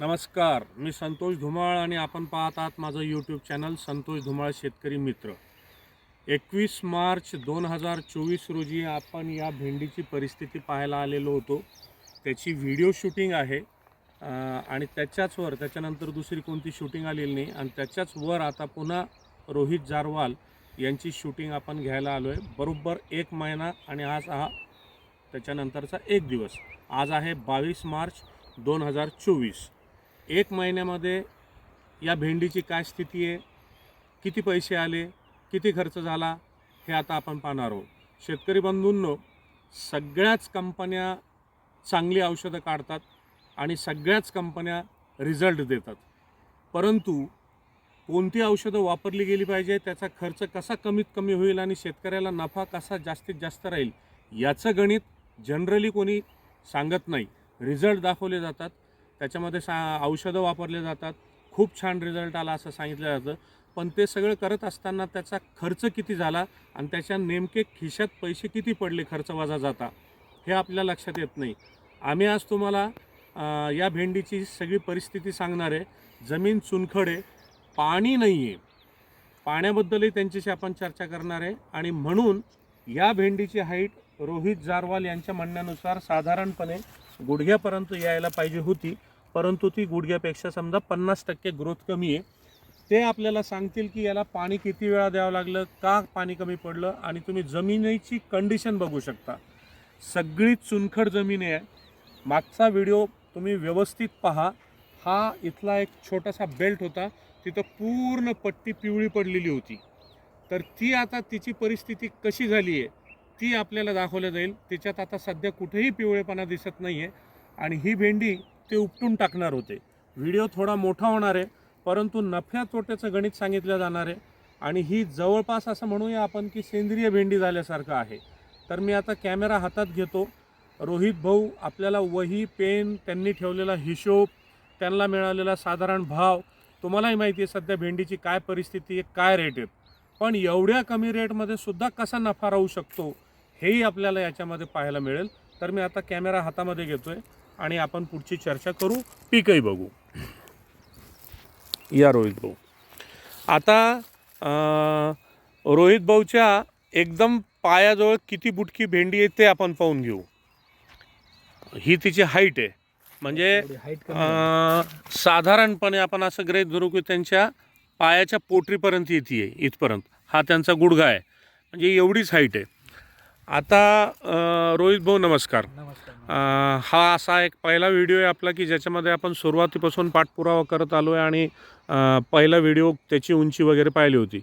नमस्कार मी संतोष धुमाळ आणि आपण पाहत आहात माझं यूट्यूब चॅनल संतोष धुमाळ शेतकरी मित्र. एकवीस मार्च दोन हजार चोवीस रोजी आपण या भेंडीची परिस्थिती पाहायला आलेलो होतो. त्याची व्हिडिओ शूटिंग आहे. आणि त्याच्याचवर त्याच्यानंतर दुसरी कोणती शूटिंग आलेली नाही. आणि त्याच्याच वर आता पुन्हा रोहित जारवाल यांची शूटिंग आपण घ्यायला आलो आहे बरोबर एक महिना आणि आज हा त्याच्यानंतरचा एक दिवस. आज आहे बावीस मार्च दोन हजार चोवीस. एक महिन्यामध्ये या भेंडीची काय स्थिती आहे? किती पैसे आले? किती खर्च झाला? हे आता आपण पाहणार आहोत. शेतकरी बंधूंनो सगळ्याच कंपन्या चांगली औषधं काढतात आणि सगळ्याच कंपन्या रिझल्ट देतात. परंतु कोणती औषधं वापरली गेली पाहिजे? त्याचा खर्च कसा कमीत कमी होईल आणि शेतकऱ्याला नफा कसा जास्तीत जास्त राहील? याचं गणित जनरली कोणी सांगत नाही. रिझल्ट दाखवले जातात. त्याच्यामध्ये सा औषधं वापरले जातात. खूप छान रिझल्ट आला असं सांगितलं जातं. पण ते सगळं करत असताना त्याचा खर्च किती झाला आणि त्याच्या नेमके खिशात पैसे किती पडले खर्च वजा जाता हे आपल्या लक्षात येत नाही. आम्ही आज तुम्हाला या भेंडीची सगळी परिस्थिती सांगणार आहे. जमीन चुनखड आहे पाणी नाही आहे पाण्याबद्दलही त्यांच्याशी आपण चर्चा करणार आहे. आणि म्हणून या भेंडीची हाईट रोहित जारवाल यांच्या म्हणण्यानुसार साधारणपणे गुडघ्यापर्यंत यायला पाहिजे होती परंतु ती गुडघ्यापेक्षा समजा पन्नास टक्के ग्रोथ कमी आहे. ते आपल्याला सांगतील की याला पाणी किती वेळा द्यावं लागलं का पाणी कमी पडलं आणि तुम्ही जमिनीची कंडिशन बघू शकता. सगळी चुनखड जमीन आहे. मागचा व्हिडिओ तुम्ही व्यवस्थित पहा. हा इथला एक छोटासा बेल्ट होता. तिथं पूर्ण पट्टी पिवळी पडलेली होती. तर ती आता तिची परिस्थिती कशी झाली आहे? ती आपल्याला दाखवली जाईल. तिच्यात आता सध्या कुठेही पिवळेपणा दिसत नाही आहे आणि ही भेंडी ते उपटून टाकणार होते. व्हिडिओ थोडा मोठा होणार आहे परंतु नफ्या तोट्याचं गणित सांगितलं जाणार आहे. आणि ही जवळपास असं म्हणूया आपण की सेंद्रिय भेंडी झाल्यासारखं आहे. तर मी आता कॅमेरा हातात घेतो. रोहित भाऊ आपल्याला वही पेन त्यांनी ठेवलेला हिशोब त्यांना मिळालेला साधारण भाव तुम्हालाही माहिती आहे सध्या भेंडीची काय परिस्थिती आहे काय रेट आहेत. पण एवढ्या कमी रेटमध्ये सुद्धा कसा नफा राहू शकतो? हेही आपल्याला याच्यामध्ये पाहायला मिळेल. तर मी आता कॅमेरा हातामध्ये घेतोय आणि आपण पुढची चर्चा करू पीकही बघू. या रोहित भाऊ. आता रोहित भाऊच्या एकदम पायाजवळ किती बुटकी भेंडी आहे ते आपण पाहून घेऊ. ही तिची हाईट आहे. म्हणजे साधारणपणे आपण असं ग्रहित धरू की त्यांच्या पायाच्या पोटरीपर्यंत येते इथपर्यंत. हा त्यांचा गुडघा आहे. म्हणजे एवढीच हाईट आहे. आता रोहित भाऊ नमस्कार. हा असा एक पहिला व्हिडिओ आहे आपला की ज्याच्यामध्ये आपण सुरुवातीपासून पाठपुरावा करत आलो आहे आणि पहिला व्हिडिओ त्याची उंची वगैरे पाहिली होती.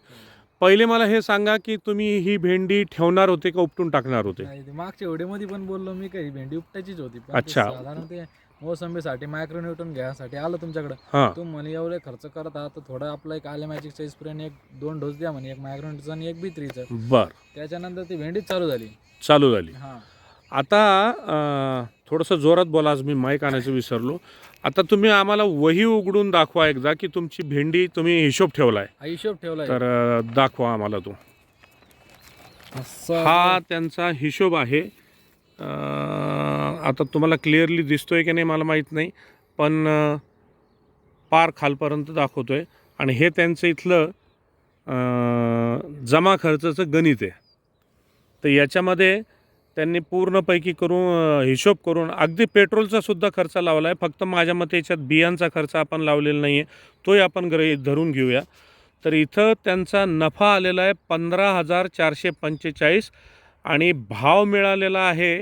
पहिले मला हे सांगा की तुम्ही ही भेंडी ठेवणार होते का उपटून टाकणार होते? नाही, ते मागच्या व्हिडिओमध्ये पण बोललो मी काही भेंडी उपटायचीच होती. पण ते अच्छा. साधारण ते मोसंबीसाठी मायक्रोन्यूटन घ्यायसाठी आलं तुमच्याकडे. हां. तू म्हणे एवढे खर्च करत आहात तर थोडं आपलं एक आले मॅजिकचा स्प्रे एक दोन डोस द्या म्हणे एक मायक्रोन्यूटनचा आणि एक बित्रीचं बर. त्याच्यानंतर ती भेंडीच चालू झाली. चालू झाली. हा. आता थोडंसं जोरात बोला आज मी माईक आणायचं विसरलो. आता तुम्ही आम्हाला वही उघडून दाखवा एकदा की तुमची भेंडी तुम्ही हिशोब ठेवलाय. हिशोब ठेवलाय. तर अं, दाखवा आम्हाला तो. असं- हा. त्यांचा हिशोब आहे. अं, आता तुम्हाला क्लिअरली दिसतोय की नाही मला माहीत नाही पण अं, पार खालपर्यंत दाखवतोय. आणि हे त्यांचं इथलं अं, जमा खर्चाचं गणित आहे. तर याच्यामध्ये त्यांनी पूर्णपैकी करून हिशोब करून अगदी पेट्रोलचा सुद्धा खर्च लावला आहे. फक्त माझ्या मते याच्यात बियांचा खर्च आपण लावलेला नाही आहे तोही आपण गृहीत धरून घेऊया. तर इथं त्यांचा नफा आलेला आहे पंधरा हजार चारशे पंचेचाळीस आणि भाव मिळालेला आहे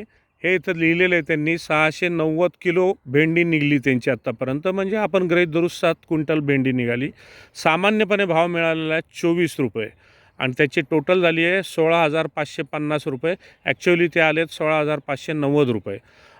हे इथं लिहिलेलं आहे त्यांनी सहाशे नव्वद किलो भेंडी निघली त्यांची आत्तापर्यंत म्हणजे आपण गृहीत धरू सात क्विंटल भेंडी निघाली. सामान्यपणे भाव मिळालेला आहे चोवीस रुपये. आणि त्याची टोटल झाली आहे सोळा हजार पाचशे पन्नास रुपये. ॲक्च्युअली ते आलेत सोळा हजार पाचशे नव्वद रुपये.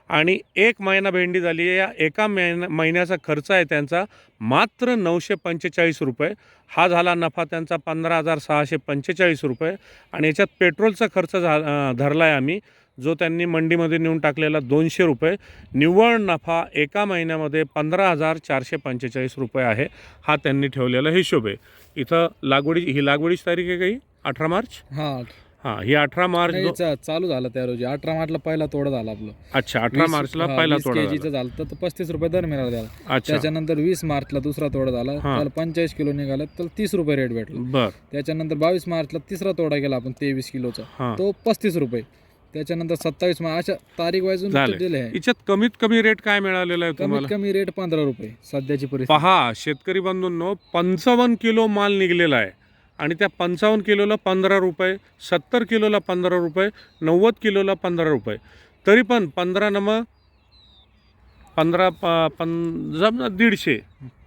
आणि एक महिना भेंडी झाली आहे. या एका महिन्या महिन्याचा खर्च आहे त्यांचा मात्र नऊशे पंचेचाळीस रुपये. हा झाला नफा त्यांचा पंधरा हजार सहाशे पंचेचाळीस रुपये. आणि याच्यात पेट्रोलचा खर्च झा धरला आहे आम्ही. जो त्यांनी मंडीमध्ये नेऊन टाकलेला दोनशे रुपये. निव्वळ नफा एका महिन्यामध्ये पंधरा हजार चारशे पंचेचाळीस रुपये आहे. हा त्यांनी ठेवलेला हिशोब आहे. इथं लागवडी ही लागवडीची तारीख आहे काही? अठरा मार्च? हा हां ही अठरा मार्च नाही, दो- चा- चालू झालं त्या रोजी. अठरा मार्चला पहिला तोडा झाला आपलं. अच्छा अठरा मार्चला पहिला तोडा केजीचं झाला. तर पस्तीस रुपये दर मिळाला त्याला. अच्छा. त्याच्यानंतर वीस मार्चला दुसरा तोडा झाला. हा. त्याला पंचेचाळीस किलो निघाला तर तीस रुपये रेट भेटला. बर. त्याच्यानंतर बावीस मार्चला तिसरा तोडा गेला आपण तेवीस किलोचा. हां. तो पस्तीस रुपये. त्याच्यानंतर सत्तावीस मार्च अशा तारीख वाईजून झाले. दिले आहे. याच्यात कमीत कमी रेट काय मिळालेला आहे कमीत तुम्हाला कमी रेट पंधरा रुपये सध्याची परिस्थिती. पहा शेतकरी बंधूंनो पंचावन्न किलो माल निघलेला आहे. आणि त्या पंचावन्न किलोला पंधरा रुपये सत्तर किलोला पंधरा रुपये नव्वद किलोला पंधरा रुपये. तरी पण पंधरा नम पंधरा प पं जम दीडशे.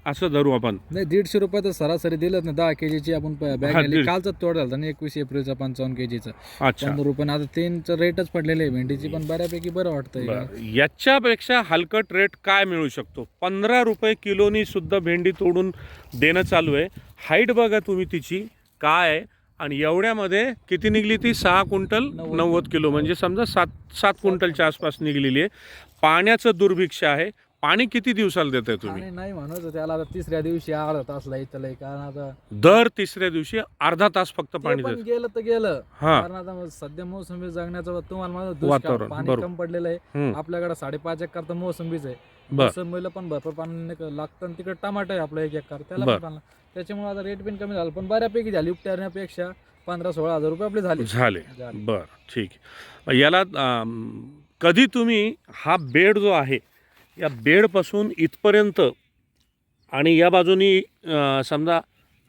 असं धरू आपण. नाही दीडशे रुपये तर सरासरी दिलंच ना दहा केजीची आपण बॅग हा, नेली दीड. कालचा तोड झाला ना एकवीस एप्रिलचा पंचावन्न केजीचा. अच्छा. पंधरा रुपये आता तीनचं रेटच पडलेले आहे भेंडीची पण बऱ्यापैकी बरं वाटतंय. बरं. याच्यापेक्षा हलकट रेट काय मिळू शकतो? पंधरा रुपये किलोनी सुद्धा भेंडी तोडून देणं चालू आहे. हाईट बघा तुम्ही तिची काय आहे. आणि एवढ्यामध्ये किती निघली ती? सहा क्विंटल नव्वद. नव्वद किलो. म्हणजे समजा सात सात क्विंटलच्या आसपास निघलेली आहे. पाण्याचं दुर्भिक्ष आहे. पाणी किती दिवसाला देताय तुम्ही? आणि नाही म्हणत त्याला आता तिसऱ्या दिवशी अर्धा तास लाईतलंय कारण आता दर तिसऱ्या दिवशी अर्धा तास फक्त पाणी पण देत गेलं तर गेलं. हा. कारण आता मग सध्या मोसंबी जगण्याचं तुम्हाला वातावरण, पाणी बरोबर. कम पडलेलं आहे. हम्म, आपल्याकडे साडेपाच एकर तर मोसंबीच आहे. बर. मोसंबीला पण भरपूर पाणी लागतं आणि तिकडे टमाटर आहे आपलं एक एकर. त्याला बर. पण पाणी लागतं. त्याच्यामुळे आता रेट पण कमी झालं. पण बऱ्यापैकी झाली. उपटण्यापेक्षा पंधरा सोळा हजार रुपये आपले झाले. झाले. झाले. बर. ठीक याला अम, कधी तुम्ही हा बेड जो आहे या बेडपासून इथपर्यंत आणि या बाजूनी समजा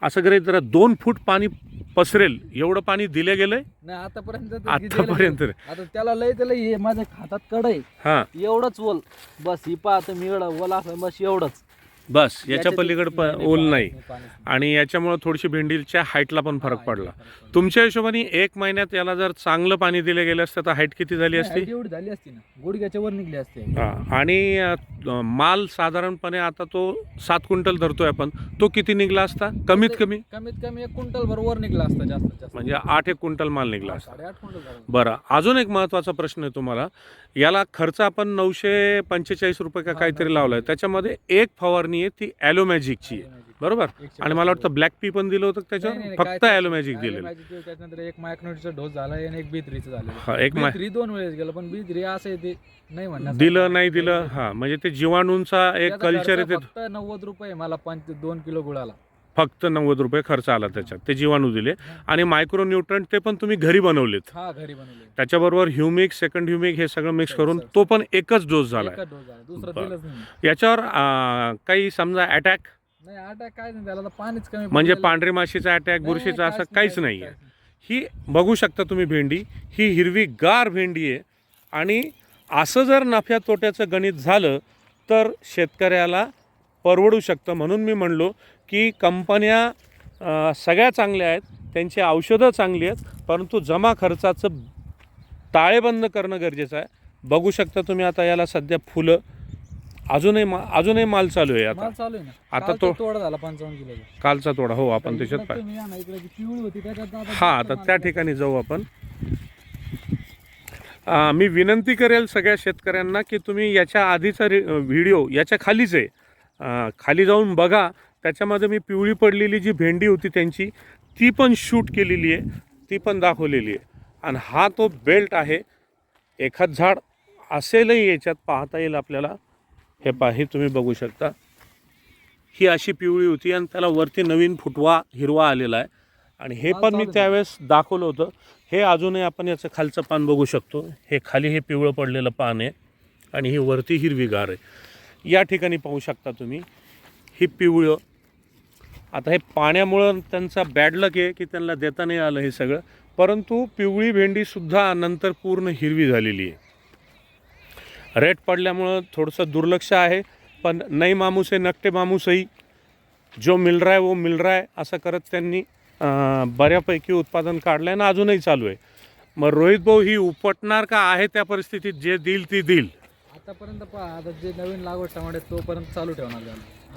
असं गृहीत जरा दोन फूट पाणी पसरेल एवढं पाणी दिलं गेलंय? नाही आतापर्यंत आतापर्यंत. आता त्याला लय त्याला हे माझ्या हातात कड आहे. हां. एवढंच ओल बस ही पाहत मी एवढं ओल असं बस एवढंच. बस याच्या पलीकडे प ओल नाही. आणि याच्यामुळं थोडीशी भेंडीच्या हाईटला पण फरक पडला. तुमच्या हिशोबाने एक महिन्यात याला जर चांगलं पाणी दिलं गेलं असतं तर हाईट किती झाली असती? एवढी झाली असती ना. गुडघ्याच्या वर निघली असते. हा, आणि अ, माल साधारणपणे आता तो सात क्विंटल धरतोय आपण. तो किती निघला असता? कमीत कमी? कमीत कमी एक क्विंटल भर वर निघला असता जास्त जास्त. म्हणजे आठ एक क्विंटल माल निघला असता. साडेआठ क्विंटल झाला. बरं अजून एक महत्त्वाचा प्रश्न आहे तुम्हाला. याला खर्च आपण नऊशे पंचेचाळीस रुपये का काहीतरी. लावलाय. त्याच्यामध्ये एक फवारणी आहे ती ॲलोमॅजिकची आहे. बरोबर? आणि मला वाटतं ब्लॅक पी पण दिलं होतं नाही, नाही, त्याच्यावर नाही, फक्त ॲलोमॅजिक काय दिलेलं. त्याच्यानंतर एक मायक्रोनचा डोस झाला आणि एक बी थ्रीचं झालं हा एक मा बी थ्री दोन वेळेस गेलं पण बी थ्री असं आहे ते नाही दिलं नाही दिलं हा म्हणजे ते जीवाणूंचा एक कल्चर आहे ते फक्त नव्वद रुपये मला पंच दोन किलो गुळाला. फक्त नव्वद रुपये खर्च आला त्याच्यात. ते जीवाणू दिले. आणि मायक्रो न्यूट्रंट ते पण तुम्ही घरी बनवलेत. हा घरी बनवले त्याच्याबरोबर ह्युमिक सेकंड ह्युमिक हे सगळं मिक्स करून तो पण एकच डोस झाला एकच डोस झाला दुसरं बरं. दिलंच नाही. याच्यावर काही समजा अटॅक नाही अटॅक काय नाही. त्याला आता पाणीच कमी म्हणजे पडलेलं. पांढरी माशीचा अटॅक नाही, बुरशीचा नाही, असं काहीच नाही आहे काहीच ही बघू शकता तुम्ही भेंडी. ही हिरवी गार भेंडी आहे. आणि असं जर नफ्या तोट्याचं गणित झालं तर शेतकऱ्याला परवडू शकतं म्हणून मी म्हणलो की कंपन्या सगळ्या चांगल्या आहेत त्यांची औषधं चांगली आहेत परंतु जमा खर्चाचं ताळेबंद करणं गरजेचं आहे. बघू शकता तुम्ही आता याला सध्या फुलं अजूनही मा अजूनही माल चालू आहे आता. माल चालू आहे ना? आता तो- तोडा झाला पंचावन्न किलो कालचा तोडा हो आपण त्याच्यात पाय आता हा आता त्या. ठिकाणी जाऊ आपण. मी विनंती करेल सगळ्या शेतकऱ्यांना की तुम्ही याच्या आधीचा रि व्हिडिओ याच्या खालीच आहे. खाली जाऊन बघा. त्याच्यामध्ये मी पिवळी पडलेली जी भेंडी होती त्यांची ती पण शूट केलेली आहे ती पण दाखवलेली आहे. आणि हा तो बेल्ट आहे एखाद झाड असेलही याच्यात पाहता येईल आपल्याला. हे पहा तुम्ही बघू शकता. ही अशी पिवळी होती आणि त्याला वरती नवीन फुटवा हिरवा आलेला आहे. आणि हे पण मी. त्यावेळेस दाखवलं होतं. हे अजूनही आपण याचं खालचं पान बघू शकतो. हे खाली हे पिवळं पडलेलं पान आहे आणि ही वरती हिरवीगार आहे. या ठिकाणी पाहू शकता तुम्ही. ही पिवळं. आता हे पाण्यामुळं त्यांचा बॅड लक आहे की त्यांना देता नाही आलं हे सगळं. परंतु पिवळी भेंडीसुद्धा नंतर पूर्ण हिरवी झालेली आहे. रेट पडल्यामुळं थोडंसं दुर्लक्ष आहे पण नाही मामूस आहे नकटे मामूसही जो मिल रहा है वो मिल रहा है असं करत त्यांनी बऱ्यापैकी उत्पादन काढलं आहे आणि अजूनही चालू आहे. मग रोहित भाऊ ही उपटणार का आहे त्या परिस्थितीत? जे देईल ती देईल. आतापर्यंत पहा आता जे नवीन लागवड टमाटे तोपर्यंत चालू ठेवणार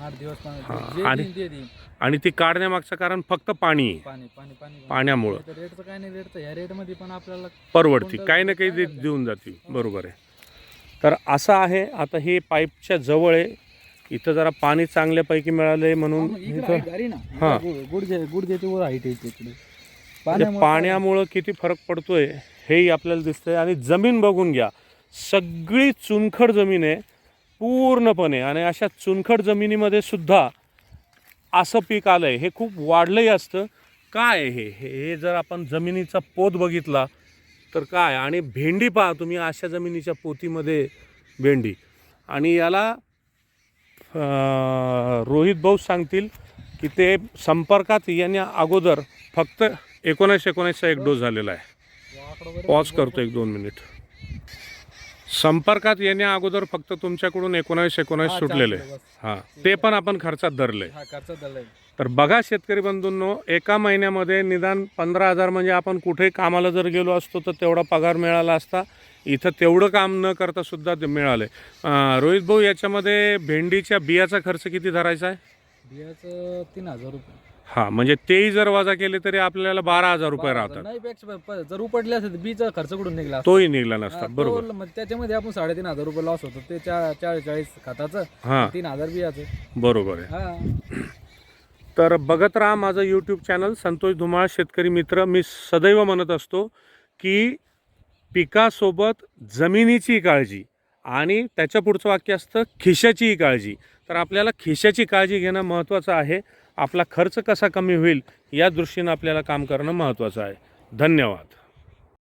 आठ दिवस पाणी- हा, जे आणि- देईन ते देईन. आणि ती काढण्यामागचं कारण फक्त पाणी आहे. पाणी पाणी पाणी. पाण्यामुळं. रेटचं काय नाही रेटचं या रेटमध्ये पण आपल्याला परवडती. कोणतं- काही ना काही देऊन जाते बरोबर आहे. तर असं आहे आता हे पाईपच्या जवळ आहे. इथं जरा पाणी चांगल्यापैकी मिळालं आहे हा, म्हणून इकडं इथं ना. हा. इकडं गुड- गुडघे गुडघ्याची वर हाईट आहे पाण्यामुळे पाण्यामुळं किती फरक पडतोय हेही आपल्याला दिसतंय. आणि जमीन बघून घ्या. सगळी चुनखड जमीन आहे. पूर्णपणे आणि अशा चुनखड जमिनीमध्ये सुद्धा असं पीक आलं आहे हे खूप वाढलंही असतं. काय हे? हे जर आपण जमिनीचा पोत बघितला तर काय? आणि भेंडी पहा तुम्ही अशा जमिनीच्या पोतीमध्ये भेंडी. आणि याला रोहित भाऊ सांगतील की ते संपर्कात येण्या अगोदर फक्त एकोणीस एकोणीसचा एक डोस झालेला आहे. पॉज करतो एक दोन मिनिट. संपर्कात येण्या अगोदर फक्त तुमच्याकडून एकोणावीस एकोणावीस हा, सुटलेले. चालतंय बस. हां ते पण आपण खर्चात धरले. हा खर्च तर बघा शेतकरी बंधूंनो एका महिन्यामध्ये निदान पंधरा हजार म्हणजे आपण कुठेही कामाला जर गेलो असतो तर तेवढा पगार मिळाला असता इथं तेवढं काम न करता सुद्धा ते मिळाले. अं, रोहित भाऊ याच्यामध्ये भेंडीच्या बियाचा खर्च किती धरायचा आहे? बियाचं तीन हजार रुपये. हां म्हणजे तेही जर वजा केले तरी आपल्याला बारा हजार रुपये. राहतात. नाही पेक्षा प- जर उपटले असते तर बीचा खर्च कुठून निघला असता? तोही निघला हा, नसता तो बरोबर. मग त्याच्यामध्ये आपण साडेतीन हजार रुपये लॉस होतो. ते चा- चाळीस चाळीस खताचं हां. तीन हजार बियाचं. बरोबर आहे. हा. तर बघत राहा माझं यूट्यूब चॅनल संतोष धुमाळ शेतकरी मित्र. मी सदैव म्हणत असतो की पिकासोबत जमिनीची काळजी आणि त्याच्या पुढचं वाक्य असतं खिशाचीही काळजी. तर आपल्याला खिशाची काळजी घेणं महत्त्वाचं आहे. आपला खर्च कसा कमी होईल या दृष्टीनं आपल्याला काम करणं महत्त्वाचं आहे. धन्यवाद.